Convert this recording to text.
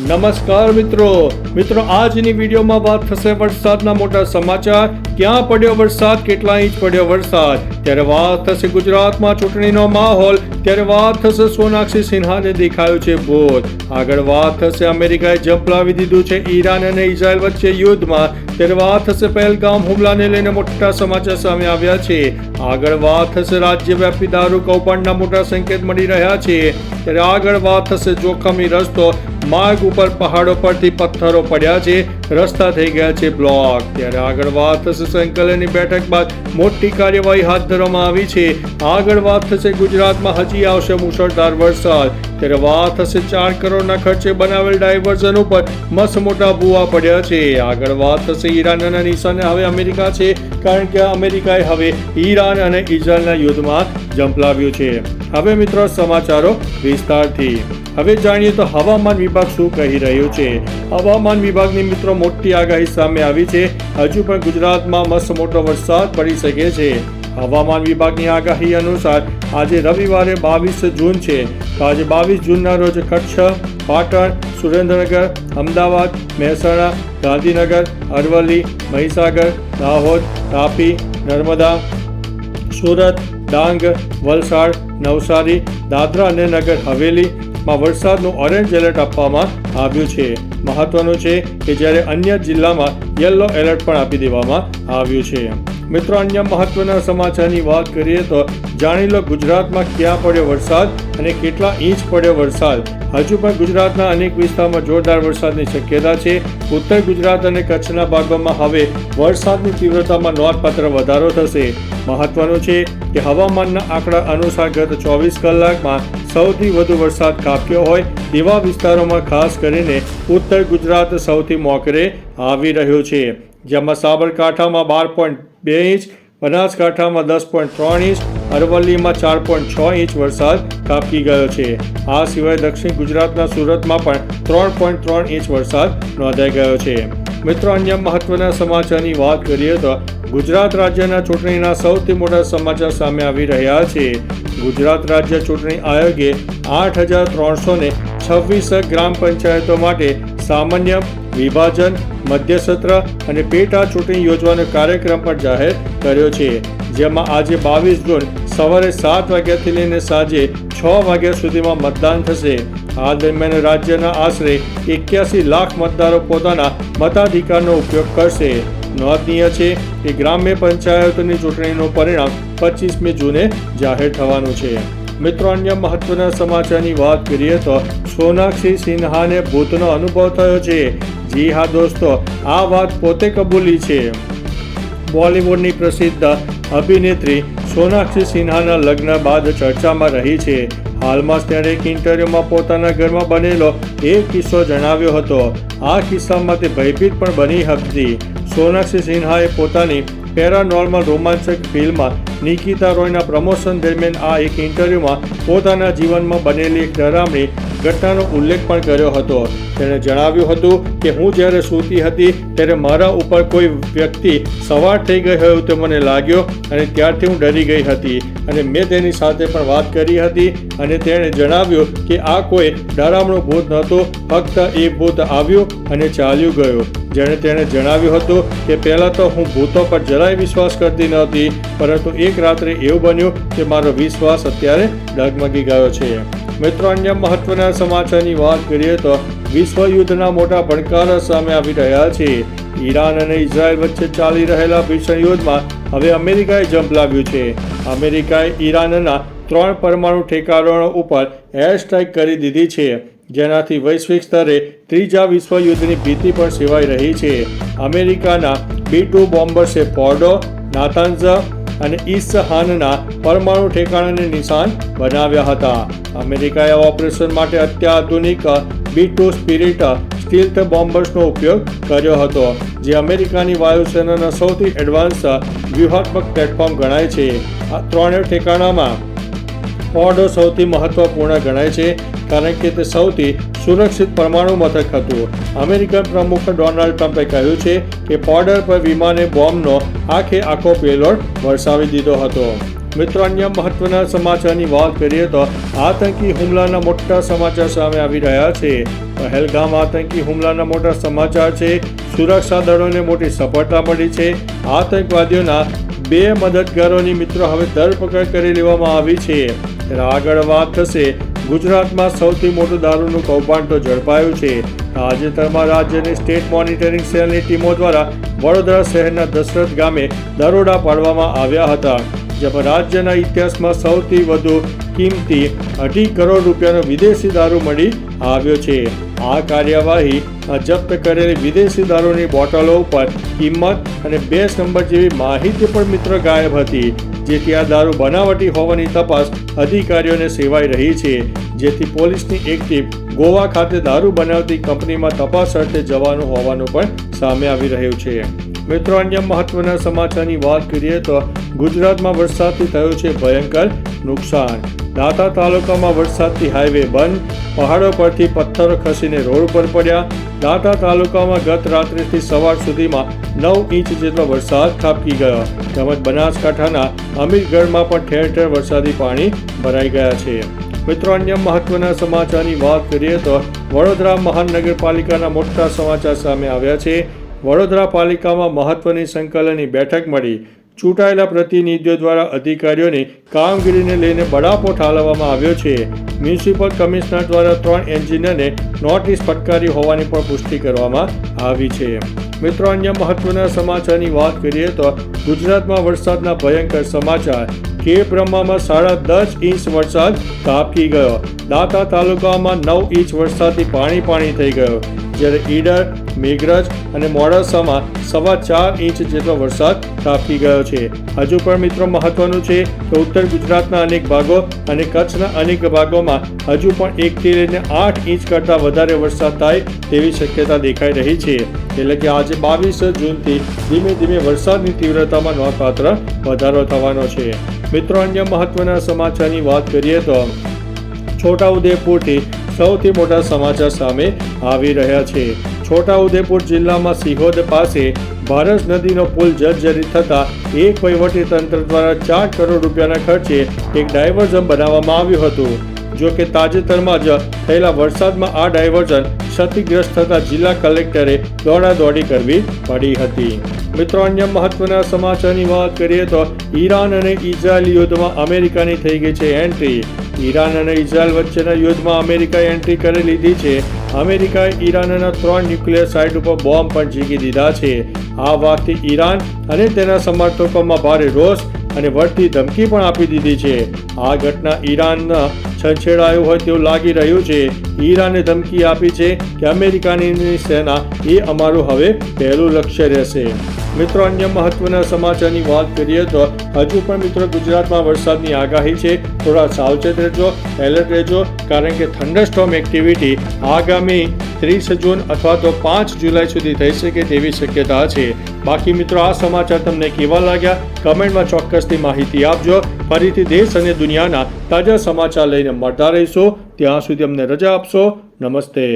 નમસ્કાર મિત્રો. મિત્રો, આજની વિડીયોમાં વાત થશે વરસાદના મોટા સમાચાર. ક્યાં પડ્યો વરસાદ? કેટલા ઇંચ પડ્યો વરસાદ? ત્યારે વાત થશે ગુજરાતમાં ચૂંટણીનો માહોલ. ત્યારે વાત થશે સોનાક્ષી સિન્હાને દેખાયું છે ભૂત આગળ વાત થશે અમેરિકાએ જંપલાવી દીધું છે ઈરાન અને ઇઝરાયલ વચ્ચે યુદ્ધમાં. ત્યારે વાત થશે પહેલગામ હુમલાને લઈને મોટા સમાચાર સામે આવ્યા છે. આગળ વાત થશે રાજ્યવ્યાપી દારૂ કૌભાંડના મોટા સંકેત મળી રહ્યા છે. ત્યારે આગળ વાત થશે જોખમી રસ્તો. માર્ગ ઉપર પહાડો પરથી પથ્થરો પડ્યા છે, રસ્તા થઈ ગયા છે બ્લોક ત્યારે આગળ વાત થશે સંકલનની બેઠક બાદ મોટી કાર્યવાહી હાથ ધરવામાં આવી છે. આગળ વાત થશે ગુજરાતમાં હજી આવશે મુશળધાર વરસાદ. ત્યારે વાત થશે ચાર કરોડના ખર્ચે બનાવેલ ડાયવર્ઝન ઉપર મસ્ત મોટા ભૂવા પડ્યા છે. આગળ વાત થશે ઈરાનના નિશાને હવે અમેરિકા છે, કારણ કે અમેરિકાએ હવે ઈરાન અને ઇઝરાયલના યુદ્ધમાં જંપલાવ્યું છે. હવે મિત્રો સમાચારો વિસ્તારથી. હવે જાણીએ તો હવામાન વિભાગ શું કહી રહ્યું છે? હવામાન વિભાગની મિત્રો મોટી આગાહી સામે આવી છે. હજુ પણ ગુજરાતમાં મસ્ત મોટો વરસાદ પડી શકે છે. હવામાન વિભાગની આગાહી અનુસાર આજે રવિવારે બાવીસ જૂન છે. તો આજે બાવીસ જૂનના રોજ કચ્છ, પાટણ, સુરેન્દ્રનગર, અમદાવાદ, મહેસાણા, ગાંધીનગર, અરવલ્લી, મહીસાગર, દાહોદ, તાપી, નર્મદા, સુરત ડાંગ, વલસાડ, નવસારી, દાદરા અને નગર હવેલીમાં વરસાદનું ઓરેન્જ એલર્ટ આપવામાં આવ્યું છે. મહત્વનું છે કે જ્યારે અન્ય જિલ્લામાં યલો એલર્ટ પણ આપી દેવામાં આવ્યું છે. મિત્રો, અન્ય મહત્વના સમાચારની વાત કરીએ તો જાણી લો ગુજરાતમાં ક્યાં પડ્યો વરસાદ અને કેટલા ઇંચ પડ્યો વરસાદ. હજુ પણ ગુજરાતના અનેક વિસ્તારમાં જોરદાર વરસાદની શક્યતા છે. ઉત્તર ગુજરાત અને કચ્છના ભાગોમાં હવે વરસાદની તીવ્રતામાં નોંધપાત્ર વધારો થશે. મહત્વનું છે કે હવામાનના આંકડા અનુસાર ગત ચોવીસ કલાકમાં સૌથી વધુ વરસાદ કાપ્યો હોય તેવા વિસ્તારોમાં ખાસ કરીને ઉત્તર ગુજરાત સૌથી મોકરે આવી રહ્યું છે. જેમાં સાબરકાંઠામાં બાર પોઈન્ટ બે ઇંચ બનાસકાંઠામાં દસ પોઈન્ટ ત્રણ ઇંચ, અરવલ્લીમાં ચાર પોઈન્ટ છ ઇંચ વરસાદ કાપકી ગયો છે. આ સિવાય દક્ષિણ ગુજરાતના સુરતમાં પણ ત્રણ પોઈન્ટ ત્રણ ઇંચ વરસાદ નોંધાઈ ગયો છે. મિત્રો, અન્ય મહત્વના સમાચારની વાત કરીએ તો ગુજરાત રાજ્યના ચૂંટણીના સૌથી મોટા સમાચાર સામે આવી રહ્યા છે. ગુજરાત રાજ્ય ચૂંટણી આયોગે આઠ હજાર ત્રણસો ને છવ્વીસ ગ્રામ પંચાયતો માટે સામાન્ય વિભાજન, મધ્યસત્ર અને પેટા ચૂંટણી યોજવાનો કાર્યક્રમ પણ જાહેર કર્યો છે, જેમાં આજે બાવીસ જૂન સવારે સાત વાગ્યાથી લઈને સાંજે છ વાગ્યા સુધીમાં મતદાન થશે. આ દરમિયાન રાજ્યના આશરે એક્યાસી લાખ મતદારો પોતાના મતાધિકારનો ઉપયોગ કરશે. નોંધનીય છે કે ગ્રામ્ય પંચાયતોની ચૂંટણીનું પરિણામ પચીસમી જૂને જાહેર થવાનું છે. મિત્રો, અન્ય મહત્વના સમાચારની વાત કરીએ તો સોનાક્ષી સિન્હાને ભૂતનો અનુભવ થયો છે. જી હા દોસ્તો, આ વાત પોતે કબૂલી છે. બોલિવૂડની પ્રસિદ્ધ અભિનેત્રી સોનાક્ષી સિન્હાના લગ્ન બાદ ચર્ચામાં રહી છે. હાલમાં તેણે એક ઇન્ટરવ્યુમાં પોતાના ઘરમાં બનેલો એક કિસ્સો જણાવ્યો હતો. આ કિસ્સામાં તે ભયભીત પણ બની હતી. સોનાક્ષી સિન્હાએ પોતાની પેરાનોર્મલ રોમાંચક ફિલ્મ નિકિતા રોયના પ્રમોશન દરમિયાન આ એક ઇન્ટરવ્યુમાં પોતાના જીવનમાં બનેલી એક ડરામણી ઘટનાનો ઉલ્લેખ પણ કર્યો હતો. તેણે જણાવ્યું હતું કે હું જ્યારે સૂતી હતી ત્યારે મારા ઉપર કોઈ વ્યક્તિ સવાર થઈ ગઈ હોય તો મને લાગ્યો અને ત્યારથી હું ડરી ગઈ હતી. અને મેં તેની સાથે પણ વાત કરી હતી અને તેણે જણાવ્યું કે આ કોઈ ડરામણું ભૂત નહોતું, ફક્ત એ ભૂત આવ્યું અને ચાલ્યું ગયું. જેણે તેણે જણાવ્યું હતું કે પહેલાં તો હું ભૂતો પર જરાય વિશ્વાસ કરતી નહોતી, પરંતુ એક રાત્રે એવું બન્યું કે મારો વિશ્વાસ અત્યારે ડગમગી ગયો છે. મિત્રો, અન્ય મહત્વના સમાચારની વાત કરીએ તો વિશ્વ યુદ્ધના મોટા ભણકારો સામે આવી રહ્યા છે. ઈરાન અને ઇઝરાયલ વચ્ચે ચાલી રહેલા ભીષણ યુદ્ધમાં હવે અમેરિકાએ જંપ લાવ્યું છે. અમેરિકાએ ઈરાનના ત્રણ પરમાણુ ઠેકાણો ઉપર એર સ્ટ્રાઇક કરી દીધી છે, જેનાથી વૈશ્વિક સ્તરે ત્રીજા વિશ્વયુદ્ધની ભીતિ પણ સેવાઈ રહી છે. અમેરિકાના બી ટુ બોમ્બર્સે પોર્ડો, નાતાન્ઝ અને ઈસહાનના પરમાણુ ઠેકાણાને નિશાન બનાવ્યા હતા. અમેરિકાએ ઓપરેશન માટે અત્યાધુનિક બી ટુ સ્પિરિટ સ્ટીલ્થ બોમ્બર્સનો ઉપયોગ કર્યો હતો, જે અમેરિકાની વાયુસેનાના સૌથી એડવાન્સ વ્યૂહાત્મક પ્લેટફોર્મ ગણાય છે. આ ત્રણેય ઠેકાણામાં ફોર્ડો સૌથી મહત્વપૂર્ણ ગણાય છે, કારણ કે તે સૌથી સુરક્ષિત પરમાણુ મથક હતું. અમેરિકન પ્રમુખ ડોનાલ્ડ ટ્રમ્પે કહ્યું છે કે બોર્ડર પર વિમાને બોમ્બનો આખે આખો પેલોડ વરસાવી દીધો હતો. મિત્રો અન્ય મહત્વના સમાચારની વાત કરીએ તો આતંકી હુમલાના મોટા સમાચાર સામે આવી રહ્યા છે. પહેલગામ આતંકી હુમલાના મોટા સમાચાર છે. સુરક્ષા દળોને મોટી સફળતા મળી છે. આતંકવાદીઓના બે મદદગારોની મિત્રો હવે ધરપકડ કરી લેવામાં આવી છે. ત્યારે આગળ વાત થશે ગુજરાતમાં સૌથી મોટું દારૂનું કૌભાંડ તો ઝડપાયું છે. તાજેતરમાં રાજ્યની સ્ટેટ મોનિટરિંગ સેલની ટીમો દ્વારા વડોદરા શહેરના દશરથ ગામે દરોડા પાડવામાં આવ્યા હતા. જેમાં રાજ્યના ઇતિહાસમાં સૌથી વધુ કિંમતી અઢી કરોડ રૂપિયાનો વિદેશી દારૂ મળી આવ્યો છે. આ કાર્યવાહી જપ્ત કરેલી વિદેશી દારૂની બોટલો ઉપર કિંમત અને બેસ નંબર જેવી માહિતી પણ મિત્ર ગાયબ હતી. જેથી આ દારૂ બનાવટી હોવાની તપાસ અધિકારીઓને સેવાઈ રહી છે. જેથી પોલીસની એક ટીમ ગોવા ખાતે દારૂ બનાવતી કંપનીમાં તપાસ અર્થે જવાનું હોવાનું પણ સામે આવી રહ્યું છે. મિત્રો, અન્ય મહત્વના સમાચારની વાત કરીએ તો ગુજરાતમાં વરસાદથી થયું છે ભયંકર નુકસાન. દાંતા તાલુકામાં વરસાદથી હાઈવે બંધ, પહાડો પરથી પથ્થરો ખસીને રોડ પર પડ્યા. દાંતા તાલુકામાં ગત રાત્રિથી સવાર સુધીમાં નવ ઇંચ જેટલો વરસાદ ખાબકી ગયો. તેમજ બનાસકાંઠાના અમીરગઢમાં પણ ઠેર ઠેર વરસાદી પાણી ભરાઈ ગયા છે. મિત્રો, અન્ય મહત્વના સમાચારની વાત કરીએ તો વડોદરા મહાનગરપાલિકાના મોટા સમાચાર સામે આવ્યા છે. વડોદરા પાલિકામાં મહત્વની સંકલનની બેઠક મળી. ચૂંટાયેલા પ્રતિનિધિઓ દ્વારા અધિકારીઓની કામગીરીને લઈને બડાપો ઠાલવવામાં આવ્યો છે. મ્યુનિસિપલ કમિશનર દ્વારા ત્રણ એન્જિનિયરને નોટિસ ફટકારી હોવાની પણ પુષ્ટિ કરવામાં આવી છે. મિત્રો, અન્ય મહત્વના સમાચારની વાત કરીએ તો ગુજરાતમાં વરસાદના ભયંકર સમાચાર. કે બ્રહ્મામાં સાડા દસ ઇંચ વરસાદ તાપકી ગયો. દાંતા તાલુકામાં નવ ઇંચ વરસાદથી પાણી પાણી થઈ ગયો. જ્યારે ઈડર, મેઘરજ અને મોડાસામાં સવા ચાર ઇંચ જેટલો વરસાદ તાપકી ગયો છે. હજુ પણ મિત્રો મહત્વનું છે કે ઉત્તર ગુજરાતના અનેક ભાગો અને કચ્છના અનેક ભાગોમાં હજુ પણ એકથી લઈને આઠ ઇંચ કરતાં વધારે વરસાદ થાય તેવી શક્યતા દેખાઈ રહી છે. એટલે કે આજે બાવીસ જૂનથી ધીમે ધીમે વરસાદની તીવ્રતામાં નોંધપાત્ર વધારો થવાનો છે. મિત્રો, અન્ય મહત્વના સમાચારની વાત કરીએ તો છોટાઉદેપુરથી સૌથી મોટા સમાચાર સામે આવી રહ્યા છે. છોટાઉદેપુર જિલ્લામાં સિહોદ પાસે ભારત નદીનો પુલ જર્જરિત થતાં એક વહીવટી તંત્ર દ્વારા ચાર કરોડ રૂપિયાના ખર્ચે એક ડાયવર્ઝન બનાવવામાં આવ્યું હતું. જો કે તાજેતરમાં જ થયેલા વરસાદમાં આ ડાયવર્ઝન ક્ષતિગ્રસ્ત થતા જિલ્લા કલેક્ટરે દોડાદોડી કરવી પડી હતી. મિત્રો, અન્ય મહત્વના સમાચારની વાત કરીએ તો ઈરાન અને ઇઝરાયલ યુદ્ધમાં અમેરિકાની થઈ ગઈ છે એન્ટ્રી. ઈરાન અને ઇઝરાયલ વચ્ચેના યુદ્ધમાં અમેરિકાએ એન્ટ્રી કરી લીધી છે. અમેરિકાએ ઈરાનના ત્રણ ન્યુક્લિયર સાઇટ ઉપર બોમ્બ પણ ઝીકી દીધા છે. આ વાતથી ઈરાન અને તેના સમર્થકોમાં ભારે રોષ અને વળતી ધમકી પણ આપી દીધી છે. આ ઘટના ઈરાનના છંછેડાયું હોય તેવું લાગી રહ્યું છે. ઈરાને ધમકી આપી છે કે અમેરિકાની સેના એ અમારું હવે પહેલું લક્ષ્ય રહેશે. મિત્રો, અન્ય મહત્વના સમાચારની વાત કરીએ તો હજુ પણ મિત્રો ગુજરાતમાં વરસાદની આગાહી છે. થોડા સાવચેત રહેજો, એલર્ટ રહેજો, કારણ કે થંડરસ્ટોમ એક્ટિવિટી આગામી ત્રીસ જૂન અથવા તો પાંચ જુલાઈ સુધી થઈ શકે તેવી શક્યતા છે. બાકી મિત્રો, આ સમાચાર તમને કેવા લાગ્યા? કમેન્ટમાં ચોક્કસથી માહિતી આપજો. ફરીથી દેશ અને દુનિયાના તાજા સમાચાર લઈને મળતા રહીશું. ત્યાં સુધી અમને રજા આપશો. નમસ્તે.